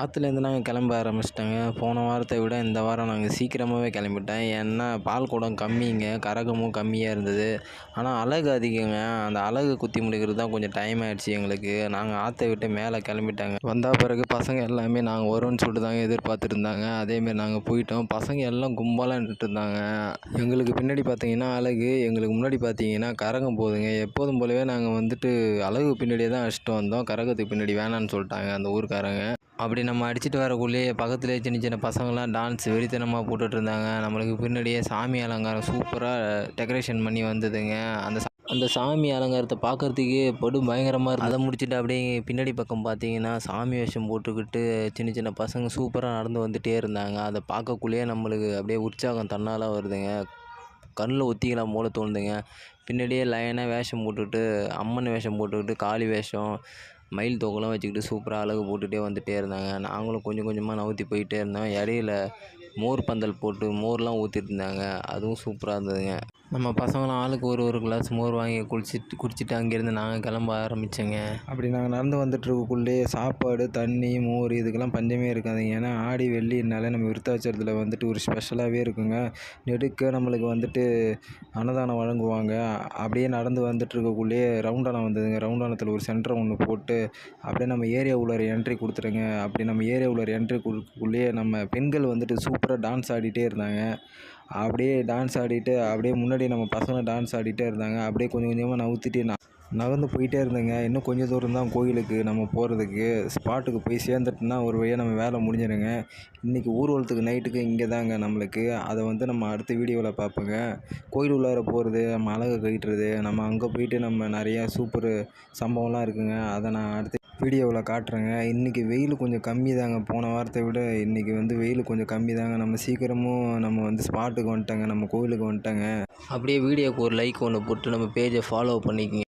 ஆற்றுலேருந்து நாங்கள் கிளம்ப ஆரம்பிச்சிட்டோங்க. போன வாரத்தை விட இந்த வாரம் நாங்கள் சீக்கிரமாகவே கிளம்பிட்டோம். ஏன்னா பால் குடம் கம்மிங்க கரகமும் கம்மியாக இருந்தது. ஆனால் அலகு அதிகங்க. அந்த அலகு குத்தி முடிக்கிறது தான் கொஞ்சம் டைம் ஆகிடுச்சி எங்களுக்கு. நாங்கள் ஆற்றை விட்டு மேலே கிளம்பிட்டாங்க. வந்த பிறகு பசங்க எல்லாமே நாங்கள் வருவோன்னு சொல்லிட்டு தாங்க எதிர்பார்த்துருந்தாங்க அதேமாரி நாங்கள் போயிட்டோம். பசங்க எல்லாம் கும்பலாக நின்றுட்டுருந்தாங்க எங்களுக்கு பின்னாடி பார்த்தீங்கன்னா அலகு எங்களுக்கு முன்னாடி பார்த்தீங்கன்னா கரகம் போதுங்க. எப்போதும் போலவே நாங்கள் வந்துட்டு அலகு பின்னாடியே தான் அடிச்சிட்டு வந்தோம். கரகத்துக்கு பின்னாடி வேணான்னு சொல்லிட்டாங்க அந்த ஊருக்காரங்க. அப்படி நம்ம அடிச்சிட்டு வரக்குள்ளேயே பக்கத்துலேயே சின்ன சின்ன பசங்களாம் டான்ஸ் வெறித்தனமாக போட்டுட்டு இருந்தாங்க நம்மளுக்கு பின்னாடியே சாமி அலங்காரம் சூப்பராக டெக்கரேஷன் பண்ணி வந்ததுங்க. அந்த அந்த சாமி அலங்காரத்தை பார்க்கறதுக்கே படு பயங்கரமாக இருக்குது அதை முடிச்சுட்டு அப்படியே பின்னாடி பக்கம் பார்த்தீங்கன்னா சாமி வேஷம் போட்டுக்கிட்டு சின்ன சின்ன பசங்க சூப்பராக நடந்து வந்துகிட்டே இருந்தாங்க. அதை பார்க்கக்குள்ளேயே நம்மளுக்கு அப்படியே உற்சாகம் தன்னால வருதுங்க. கண்ணில் ஒத்திக்கலாம் போல தோணுதுங்க. பின்னாடியே லைனாக வேஷம் போட்டுக்கிட்டு அம்மன் வேஷம் போட்டுக்கிட்டு காளி வேஷம் மயில் தோகெல்லாம் வச்சுக்கிட்டு சூப்பராக அழகு போட்டுகிட்டே வந்துகிட்டே இருந்தாங்க. நாங்களும் கொஞ்சம் கொஞ்சமாக நகர்த்தி போயிட்டே இருந்தோம். இடையில மோர் பந்தல் போட்டு மோர்லாம் ஊற்றிட்டு இருந்தாங்க. அதுவும் சூப்பராக இருந்ததுங்க. நம்ம பசங்களாம் ஆளுக்கு ஒரு ஒரு கிளாஸ் மோர் வாங்கி குளிச்சிட்டு குடிச்சிட்டு அங்கேருந்து நாங்கள் கிளம்ப ஆரம்பித்தோங்க அப்படி நாங்கள் நடந்து வந்துட்டுருக்கக்குள்ளேயே சாப்பாடு தண்ணி மோர் இதுக்கெல்லாம் பஞ்சமே இருக்காதுங்க. ஏன்னா ஆடி வெள்ளினாலே நம்ம விருத்தாச்சலத்தில் வந்துட்டு ஒரு ஸ்பெஷலாகவே இருக்குங்க. நெடுக்க நம்மளுக்கு வந்துட்டு அன்னதானம் வழங்குவாங்க. அப்படியே நடந்து வந்துட்டுருக்கக்குள்ளேயே ரவுண்டானம் வந்ததுங்க. ரவுண்டானத்தில் ஒரு சென்டர் ஒன்று போட்டு அப்படியே நம்ம ஏரியா உள்ளார என்ட்ரி கொடுத்துருங்க அப்படி நம்ம ஏரியா உள்ளார என்ட்ரி கொடுக்கக்குள்ளேயே நம்ம பெண்கள் வந்துட்டு சூப்பராக டான்ஸ் ஆடிட்டே இருந்தாங்க. அப்படியே டான்ஸ் ஆடிட்டு அப்படியே முன்னாடி நம்ம பசங்க டான்ஸ் ஆடிட்டே இருந்தாங்க. அப்படியே கொஞ்சம் கொஞ்சமாக நவுத்திட்டு நான் நகர்ந்து போயிட்டே இருந்தேங்க. இன்னும் கொஞ்சம் தூரம் தான் கோயிலுக்கு நம்ம போகிறதுக்கு ஸ்பாட்டுக்கு போய் சேர்ந்துட்டுனா ஒரு வழியாக நம்ம வேலை முடிஞ்சிடுங்க இன்றைக்கி ஊர்வலத்துக்கு நைட்டுக்கு இங்கே தாங்க நம்மளுக்கு. அதை வந்து நம்ம அடுத்த வீடியோவில் பார்ப்போங்க. கோயில் உள்ளார போகிறது நம்ம அழகை கழிட்டுறது நம்ம அங்கே போயிட்டு நம்ம நிறையா சூப்பர் சம்பவம்லாம் இருக்குங்க. அதை நான் அடுத்த வீடியோவில் காட்டுறேங்க. இன்றைக்கி வெயில் கொஞ்சம் கம்மி தாங்க போன வாரத்தை விட இன்றைக்கி வந்து வெயில் கொஞ்சம் கம்மி தாங்க நம்ம சீக்கிரமும் நம்ம வந்து ஸ்பாட்டுக்கு வந்துட்டோங்க. நம்ம கோவிலுக்கு வந்துட்டோங்க. அப்படியே வீடியோக்கு ஒரு லைக் ஒன்று போட்டு நம்ம பேஜை ஃபாலோ பண்ணிக்கங்க.